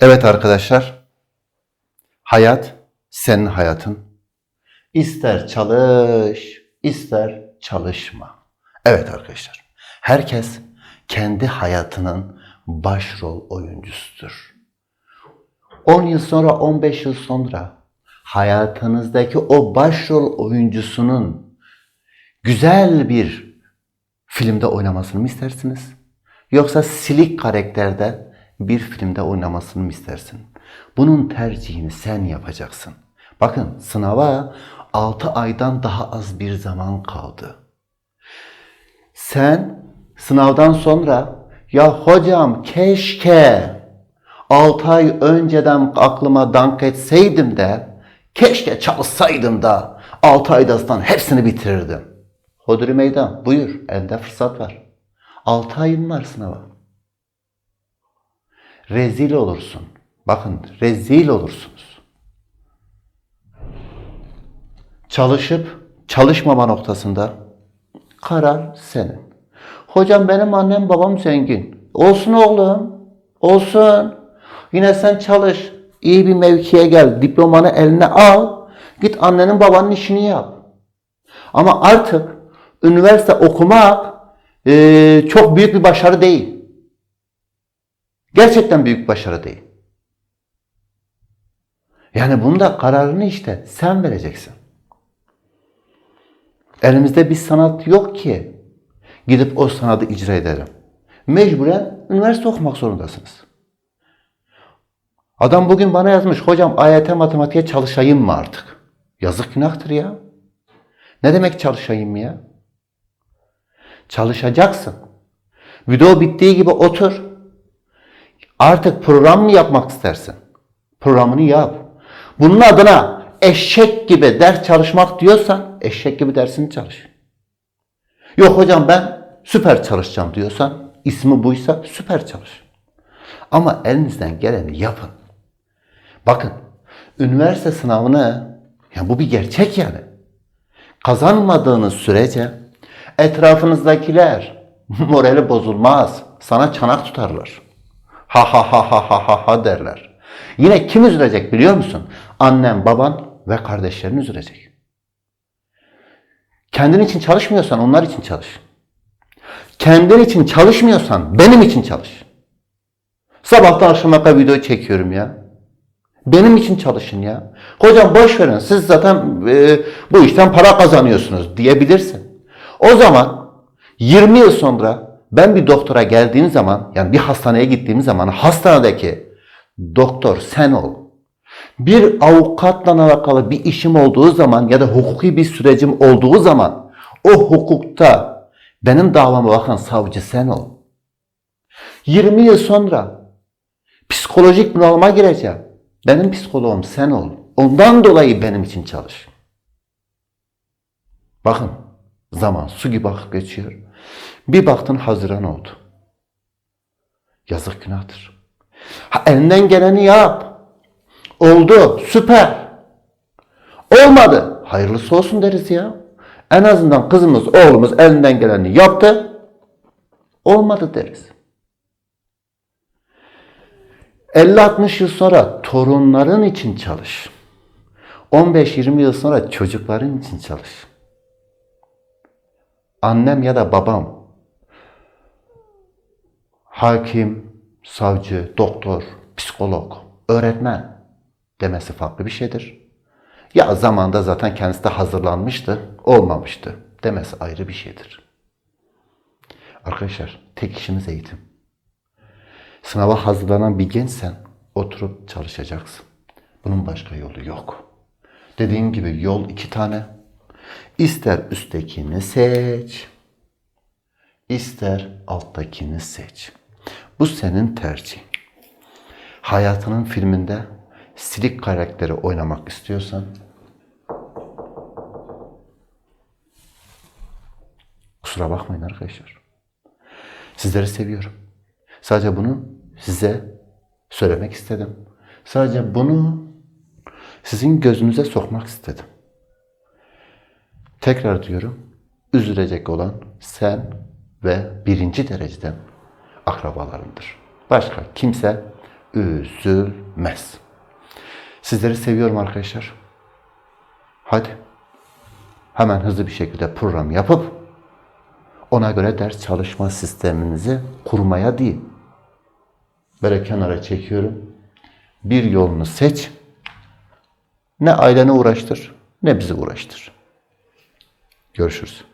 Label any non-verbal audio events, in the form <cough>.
Evet arkadaşlar. Hayat senin hayatın. İster çalış, ister çalışma. Evet arkadaşlar. Herkes kendi hayatının başrol oyuncusudur. 10 yıl sonra, 15 yıl sonra hayatınızdaki o başrol oyuncusunun güzel bir filmde oynamasını mı istersiniz? Yoksa silik karakterde bir filmde oynamasını mı istersin? Bunun tercihini sen yapacaksın. Bakın sınava 6 aydan daha az bir zaman kaldı. Sen sınavdan sonra ya hocam keşke 6 ay önceden aklıma dank etseydim de keşke çalışsaydım da 6 ayda hepsini bitirirdim. Hodri meydan buyur elde fırsat var. 6 ayın var sınava. Rezil olursun. Bakın rezil olursunuz. Çalışıp çalışmama noktasında karar senin. Hocam benim annem babam zengin. Olsun oğlum. Olsun. Yine sen çalış. İyi bir mevkiye gel. Diplomanı eline al. Git annenin babanın işini yap. Ama artık üniversite okumak eee, çok büyük bir başarı değil. Gerçekten büyük başarı değil. Yani bunda kararını işte sen vereceksin. Elimizde bir sanat yok ki gidip o sanatı icra edelim. Mecburen üniversite okumak zorundasınız. Adam bugün bana yazmış, hocam AYT matematiğe çalışayım mı artık? Yazık günahtır ya. Ne demek çalışayım ya? Çalışacaksın. Video bittiği gibi otur. Artık program mı yapmak istersin? Programını yap. Bunun adına eşek gibi ders çalışmak diyorsan eşek gibi dersini çalış. Yok hocam ben süper çalışacağım diyorsan ismi buysa süper çalış. Ama elinizden geleni yapın. Bakın üniversite sınavını ya bu bir gerçek yani. Kazanmadığınız sürece etrafınızdakiler <laughs> morali bozulmaz. Sana çanak tutarlar. Ha ha ha ha ha ha ha derler. Yine kim üzülecek biliyor musun? Annen, baban ve kardeşlerin üzülecek. Kendin için çalışmıyorsan onlar için çalış. Kendin için çalışmıyorsan benim için çalış. Sabahtan akşama kadar video çekiyorum ya. Benim için çalışın ya. Hocam boş verin siz zaten e, bu işten para kazanıyorsunuz diyebilirsin. O zaman 20 yıl sonra ben bir doktora geldiğim zaman yani bir hastaneye gittiğim zaman hastanedeki doktor sen ol. Bir avukatla alakalı bir işim olduğu zaman ya da hukuki bir sürecim olduğu zaman o hukukta benim davama bakan savcı sen ol. 20 yıl sonra psikolojik bunalıma gireceğim. Benim psikoloğum sen ol. Ondan dolayı benim için çalış. Bakın zaman su gibi akıp geçiyor. Bir baktın Haziran oldu. Yazık günahtır. Ha, elinden geleni yap. Oldu. Süper. Olmadı. Hayırlısı olsun deriz ya. En azından kızımız, oğlumuz elinden geleni yaptı. Olmadı deriz. 50-60 yıl sonra torunların için çalış. 15-20 yıl sonra çocukların için çalış. Annem ya da babam hakim, savcı, doktor, psikolog, öğretmen demesi farklı bir şeydir. Ya zamanda zaten kendisi de hazırlanmıştı, olmamıştı demesi ayrı bir şeydir. Arkadaşlar tek işimiz eğitim. Sınava hazırlanan bir gençsen oturup çalışacaksın. Bunun başka yolu yok. Dediğim gibi yol iki tane. İster üsttekini seç, ister alttakini seç. Bu senin tercihin. Hayatının filminde silik karakteri oynamak istiyorsan kusura bakmayın arkadaşlar. Sizleri seviyorum. Sadece bunu size söylemek istedim. Sadece bunu sizin gözünüze sokmak istedim. Tekrar diyorum, üzülecek olan sen ve birinci dereceden akrabalarındır. Başka kimse üzülmez. Sizleri seviyorum arkadaşlar. Hadi hemen hızlı bir şekilde program yapıp ona göre ders çalışma sisteminizi kurmaya değil. Böyle kenara çekiyorum. Bir yolunu seç. Ne aileni uğraştır ne bizi uğraştır. Görüşürüz.